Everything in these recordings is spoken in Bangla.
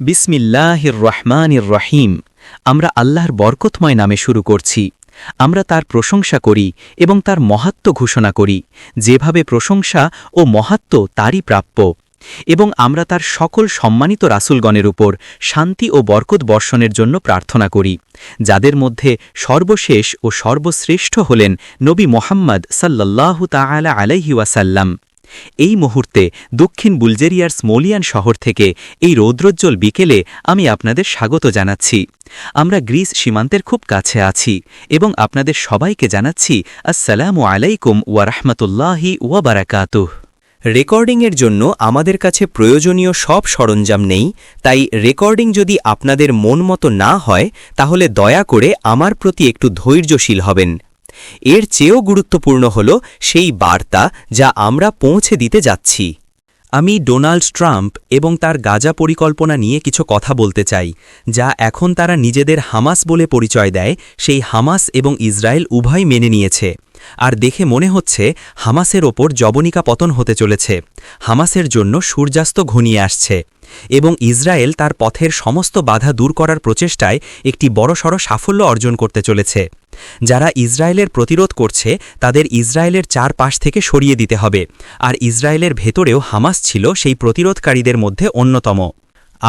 বিসমিল্লাহির রহমানির রহিম। আমরা আল্লাহর বরকতময় নামে শুরু করছি। আমরা তার প্রশংসা করি এবং তার মহাত্ম ঘোষণা করি, যেভাবে প্রশংসা ও মহাত্ম তারই প্রাপ্য। এবং আমরা তার সকল সম্মানিত রাসুলগণের উপর শান্তি ও বরকত বর্ষণের জন্য প্রার্থনা করি, যাদের মধ্যে সর্বশেষ ও সর্বশ্রেষ্ঠ হলেন নবী মোহাম্মদ সাল্লাল্লাহু তাআলা আলাইহি ওয়াসাল্লাম। এই মুহূর্তে দক্ষিণ বুলজেরিয়ার স্মোলিয়ান শহর থেকে এই রৌদ্রোজ্জ্বল বিকেলে আমি আপনাদের স্বাগত জানাচ্ছি। আমরা গ্রিস সীমান্তের খুব কাছে আছি এবং আপনাদের সবাইকে জানাচ্ছি, আসসালামু আলাইকুম ওয়া রাহমাতুল্লাহি ওয়া বারাকাতুহ। রেকর্ডিংয়ের জন্য আমাদের কাছে প্রয়োজনীয় সব সরঞ্জাম নেই, তাই রেকর্ডিং যদি আপনাদের মন মতো না হয়, তাহলে দয়া করে আমার প্রতি একটু ধৈর্যশীল হবেন। এর চেয়েও গুরুত্বপূর্ণ হল সেই বার্তা যা আমরা পৌঁছে দিতে যাচ্ছি। আমি ডোনাল্ড ট্রাম্প এবং তার গাজা পরিকল্পনা নিয়ে কিছু কথা বলতে চাই, যা এখন তারা নিজেদের হামাস বলে পরিচয় দেয়, সেই হামাস এবং ইসরায়েল উভয় মেনে নিয়েছে। আর দেখে মনে হচ্ছে হামাসের ওপর জবনিকা পতন হতে চলেছে। হামাসের জন্য সূর্যাস্ত ঘনিয়ে আসছে এবং ইসরায়েল তার পথের সমস্ত বাধা দূর করার প্রচেষ্টায় একটি বড়সড় সাফল্য অর্জন করতে চলেছে। যারা ইসরায়েলের প্রতিরোধ করছে, তাদের ইসরায়েলের চারপাশ থেকে সরিয়ে দিতে হবে। আর ইসরায়েলের ভেতরেও হামাস ছিল সেই প্রতিরোধকারীদের মধ্যে অন্যতম।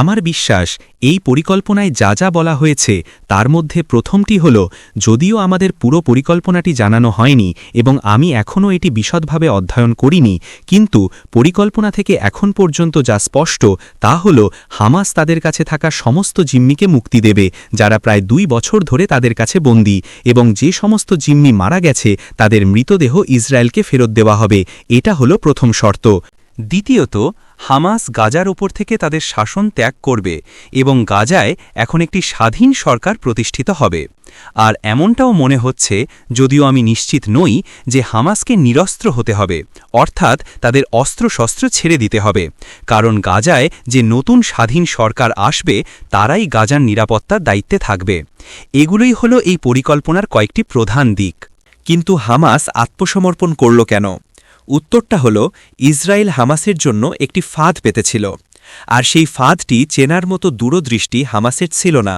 আমার বিশ্বাস, এই পরিকল্পনায় যা যা বলা হয়েছে, তার মধ্যে প্রথমটি হল, যদিও আমাদের পুরো পরিকল্পনাটি জানানো হয়নি এবং আমি এখনও এটি বিশদভাবে অধ্যয়ন করিনি, কিন্তু পরিকল্পনা থেকে এখন পর্যন্ত যা স্পষ্ট, তা হল, হামাস তাদের কাছে থাকা সমস্ত জিম্মিকে মুক্তি দেবে, যারা প্রায় দুই বছর ধরে তাদের কাছে বন্দী, এবং যে সমস্ত জিম্মি মারা গেছে, তাদের মৃতদেহ ইসরায়েলকে ফেরত দেওয়া হবে, এটা হল প্রথম শর্ত। দ্বিতীয়ত, হামাস গাজার ওপর থেকে তাদের শাসন ত্যাগ করবে এবং গাজায় এখন একটি স্বাধীন সরকার প্রতিষ্ঠিত হবে। আর এমনটাও মনে হচ্ছে, যদিও আমি নিশ্চিত নই, যে হামাসকে নিরস্ত্র হতে হবে, অর্থাৎ তাদের অস্ত্রশস্ত্র ছেড়ে দিতে হবে, কারণ গাজায় যে নতুন স্বাধীন সরকার আসবে, তারাই গাজার নিরাপত্তার দায়িত্বে থাকবে। এগুলোই হল এই পরিকল্পনার কয়েকটি প্রধান দিক। কিন্তু হামাস আত্মসমর্পণ করল কেন? উত্তরটা হল, ইসরায়েল হামাসের জন্য একটি ফাঁদ পেতেছিল, আর সেই ফাঁদটি চেনার মতো দূরদৃষ্টি হামাসের ছিল না।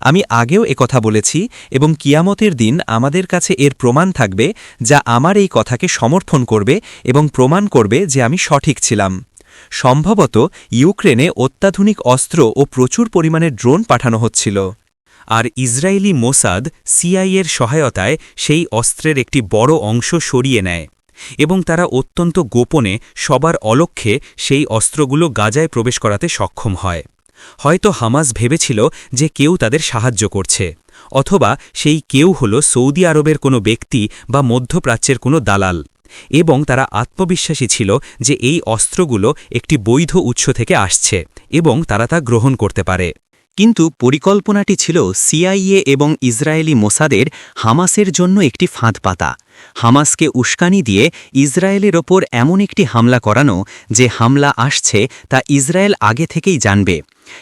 আমি আগেও কথা বলেছি, এবং কিয়ামতের দিন আমাদের কাছে এর প্রমাণ থাকবে, যা আমার এই কথাকে সমর্থন করবে এবং প্রমাণ করবে যে আমি সঠিক ছিলাম। সম্ভবত ইউক্রেনে অত্যাধুনিক অস্ত্র ও প্রচুর পরিমাণে ড্রোন পাঠানো হচ্ছিল, আর ইসরায়েলি মোসাদ সিআইয়ের সহায়তায় সেই অস্ত্রের একটি বড় অংশ সরিয়ে নেয়। এবং তারা অত্যন্ত গোপনে সবার অলক্ষ্যে সেই অস্ত্রগুলো গাজায় প্রবেশ করাতে সক্ষম হয়। হয়তো হামাস ভেবেছিল যে কেউ তাদের সাহায্য করছে, অথবা সেই কেউ হল সৌদি আরবের কোনো ব্যক্তি বা মধ্যপ্রাচ্যের কোনো দালাল, এবং তারা আত্মবিশ্বাসী ছিল যে এই অস্ত্রগুলো একটি বৈধ উৎস থেকে আসছে এবং তারা তা গ্রহণ করতে পারে। কিন্তু পরিকল্পনাটি ছিল সিআইএ এবং ইসরায়েলি মোসাদের হামাসের জন্য একটি ফাঁদ পাতা। হামাসকে উস্কানি দিয়ে ইসরায়েলের ওপর এমন একটি হামলা করানো যে হামলা আসছে তা ইসরায়েল আগে থেকেই জানবে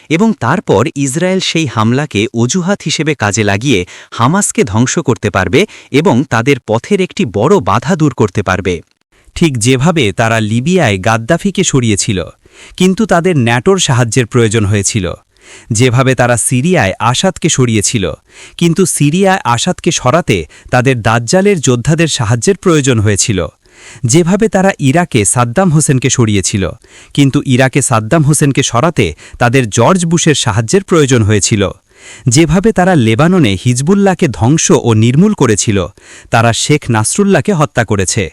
এবং তারপর ইসরায়েল সেই হামলাকে অজুহাত হিসেবে কাজে লাগিয়ে হামাসকে ধ্বংস করতে পারবে এবং তাদের পথের একটি বড় বাধা দূর করতে পারবে। ঠিক যেভাবে তারা লিবিয়ায় গাদ্দাফিকে সরিয়েছিল, কিন্তু তাদের ন্যাটোর সাহায্যের প্রয়োজন হয়েছিল। যেভাবে তারা সিরিয়ায় আসাদকে সরিয়েছিল। কিন্তু সিরিয়ায় আসাদকে সরাতে তাদের দাজ্জালের যোদ্ধাদের সাহায্যের প্রয়োজন হয়েছিল। যেভাবে তারা ইরাকে সাদ্দাম হোসেনকে সরিয়েছিল, কিন্তু ইরাকে সাদ্দাম হোসেনকে সরাতে তাদের জর্জ বুশের সাহায্যের প্রয়োজন হয়েছিল। যেভাবে তারা লেবাননে হিজবুল্লাহকে ধ্বংস ও নির্মূল করেছিল, তারা শেখ নাসরুল্লাহকে হত্যা করেছে।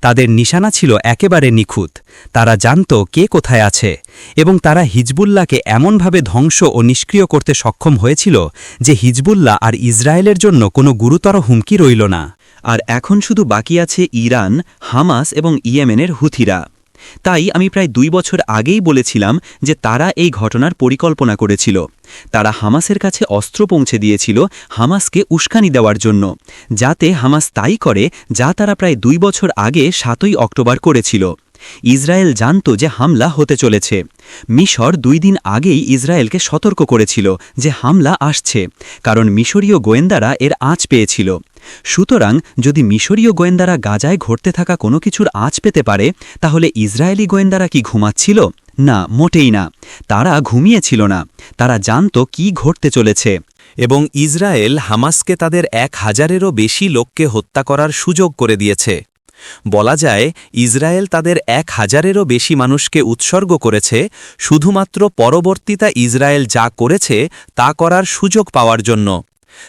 তাদের নিশানা ছিল একেবারে নিখুঁত। তারা জানত কে কোথায় আছে এবং তারা হিজবুল্লাহকে এমনভাবে ধ্বংস ও নিষ্ক্রিয় করতে সক্ষম হয়েছিল যে হিজবুল্লাহ আর ইসরায়েলের জন্য কোনো গুরুতর হুমকি রইল না। আর এখন শুধু বাকি আছে ইরান, হামাস এবং ইয়েমেনের হুথিরা। তাই আমি প্রায় দুই বছর আগেই বলেছিলাম যে তারা এই ঘটনার পরিকল্পনা করেছিল। তারা হামাসের কাছে অস্ত্র পৌঁছে দিয়েছিল হামাসকে উস্কানি দেওয়ার জন্য। যাতে হামাস তাই করে যা তারা প্রায় দুই বছর আগে সাতই অক্টোবর করেছিল। ইসরায়েল জানত যে হামলা হতে চলেছে। মিশর দুই দিন আগেই ইসরায়েলকে সতর্ক করেছিল যে হামলা আসছে, কারণ মিশরীয় গোয়েন্দারা এর আঁচ পেয়েছিল। সুতরাং যদি মিশরীয় গোয়েন্দারা গাজায় ঘটতে থাকা কোনো কিছুর আঁচ পেতে পারে, তাহলে ইসরায়েলি গোয়েন্দারা কি ঘুমাচ্ছিল? না, মোটেই না। তারা ঘুমিয়েছিল না। তারা জানত কি ঘটতে চলেছে। এবং ইসরায়েল হামাসকে তাদের এক হাজারেরও বেশি লোককে হত্যা করার সুযোগ করে দিয়েছে। বলা যায়, ইসরায়েল তাদের এক হাজারেরও বেশি মানুষকে উৎসর্গ করেছে, শুধুমাত্র পরবর্তীতা ইসরায়েল যা করেছে তা করার সুযোগ পাওয়ার জন্য।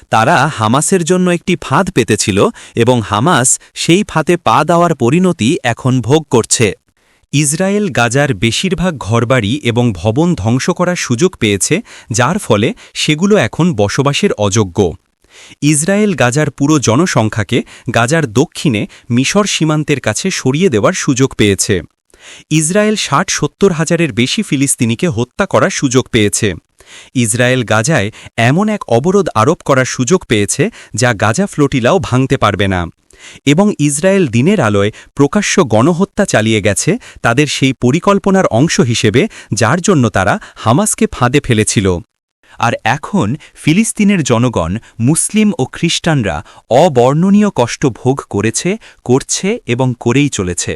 তারা হামাসের জন্য একটি ফাঁদ পেতেছিল এবং হামাস সেই ফাঁদে পা দেওয়ার পরিণতি এখন ভোগ করছে। ইসরায়েল গাজার বেশিরভাগ ঘরবাড়ি এবং ভবন ধ্বংস করার সুযোগ পেয়েছে, যার ফলে সেগুলো এখন বসবাসের অযোগ্য। ইসরায়েল গাজার পুরো জনসংখ্যাকে গাজার দক্ষিণে মিশর সীমান্তের কাছে সরিয়ে দেওয়ার সুযোগ পেয়েছে। ইসরায়েল ষাট সত্তর হাজারের বেশি ফিলিস্তিনিকে হত্যা করার সুযোগ পেয়েছে। ইসরায়েল গাজায় এমন এক অবরোধ আরোপ করার সুযোগ পেয়েছে যা গাজা ফ্লোটিলাও ভাঙতে পারবে না। এবং ইসরায়েল দিনের আলোয় প্রকাশ্য গণহত্যা চালিয়ে গেছে তাদের সেই পরিকল্পনার অংশ হিসেবে যার জন্য তারা হামাসকে ফাঁদে ফেলেছিল। আর এখন ফিলিস্তিনের জনগণ, মুসলিম ও খ্রিস্টানরা অবর্ণনীয় কষ্ট ভোগ করেছে, করছে এবং করেই চলেছে।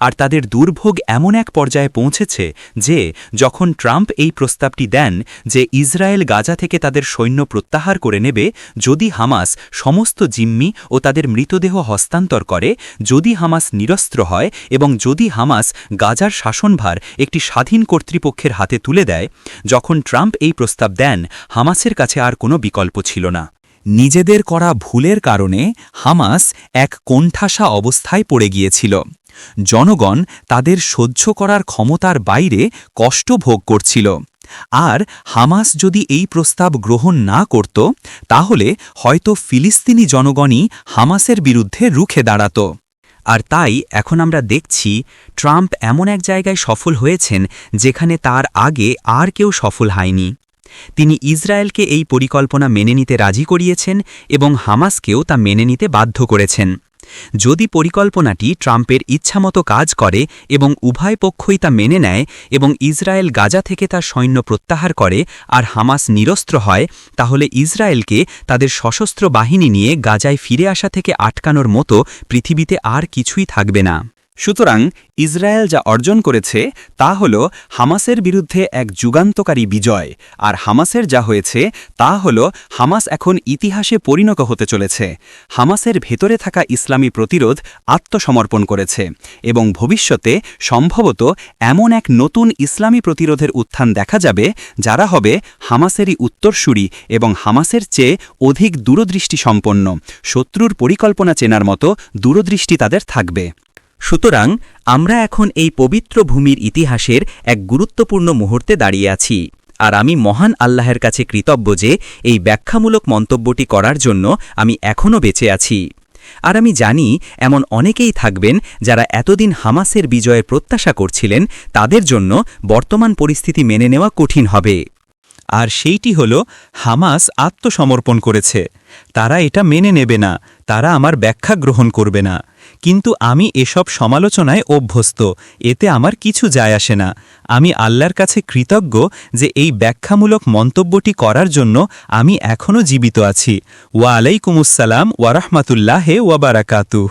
আর তাদের দুর্ভোগ এমন এক পর্যায়ে পৌঁছেছে যে, যখন ট্রাম্প এই প্রস্তাবটি দেন যে ইসরায়েল গাজা থেকে তাদের সৈন্য প্রত্যাহার করে নেবে, যদি হামাস সমস্ত জিম্মি ও তাদের মৃতদেহ হস্তান্তর করে, যদি হামাস নিরস্ত্র হয় এবং যদি হামাস গাজার শাসনভার একটি স্বাধীন কর্তৃপক্ষের হাতে তুলে দেয়, যখন ট্রাম্প এই প্রস্তাব দেন, হামাসের কাছে আর কোনো বিকল্প ছিল না। নিজেদের করা ভুলের কারণে হামাস এক কোণঠাসা অবস্থায় পড়ে গিয়েছিল। জনগণ তাদের সহ্য করার ক্ষমতার বাইরে কষ্ট ভোগ করছিল। আর হামাস যদি এই প্রস্তাব গ্রহণ না করত, তাহলে হয়তো ফিলিস্তিনি জনগণই হামাসের বিরুদ্ধে রুখে দাঁড়াত। আর তাই এখন আমরা দেখছি ট্রাম্প এমন এক জায়গায় সফল হয়েছেন, যেখানে তার আগে আর কেউ সফল হয়নি। তিনি ইসরায়েলকে এই পরিকল্পনা মেনে নিতে রাজি করিয়েছেন এবং হামাসকেও তা মেনে নিতে বাধ্য করেছেন। যদি পরিকল্পনাটি ট্রাম্পের ইচ্ছামতো কাজ করে এবং উভয় পক্ষই তা মেনে নেয় এবং ইসরায়েল গাজা থেকে তার সৈন্য প্রত্যাহার করে আর হামাস নিরস্ত্র হয়, তাহলে ইসরায়েলকে তাদের সশস্ত্র বাহিনী নিয়ে গাজায় ফিরে আসা থেকে আটকানোর মতো পৃথিবীতে আর কিছুই থাকবে না। সুতরাং ইসরায়েল যা অর্জন করেছে তা হল হামাসের বিরুদ্ধে এক যুগান্তকারী বিজয়, আর হামাসের যা হয়েছে তা হল হামাস এখন ইতিহাসে পরিণত হতে চলেছে। হামাসের ভেতরে থাকা ইসলামী প্রতিরোধ আত্মসমর্পণ করেছে এবং ভবিষ্যতে সম্ভবত এমন এক নতুন ইসলামী প্রতিরোধের উত্থান দেখা যাবে যারা হবে হামাসেরই উত্তরসূরি এবং হামাসের চেয়ে অধিক দূরদৃষ্টি সম্পন্ন শত্রুর পরিকল্পনা চেনার মতো দূরদৃষ্টি তাদের থাকবে। সুতরাং আমরা এখন এই পবিত্র ভূমির ইতিহাসের এক গুরুত্বপূর্ণ মুহূর্তে দাঁড়িয়ে আছি, আর আমি মহান আল্লাহের কাছে কৃতজ্ঞ যে এই ব্যাখ্যামূলক মন্তব্যটি করার জন্য আমি এখনও বেঁচে আছি। আর আমি জানি এমন অনেকেই থাকবেন যারা এতদিন হামাসের বিজয়ের প্রত্যাশা করছিলেন, তাদের জন্য বর্তমান পরিস্থিতি মেনে নেওয়া কঠিন হবে। আর সেইটি হল, হামাস আত্মসমর্পণ করেছে। তারা এটা মেনে নেবে না, তারা আমার ব্যাখ্যা গ্রহণ করবে না। কিন্তু আমি এসব সমালোচনায় অভ্যস্ত, এতে আমার কিছু যায় আসে না। আমি আল্লাহর কাছে কৃতজ্ঞ যে এই ব্যাখ্যামূলক মন্তব্যটি করার জন্য আমি এখনও জীবিত আছি। ওয়া আলাইকুমুসসালাম ওয়ারহমাতুল্লাহে ওয়াবারাকাতুহ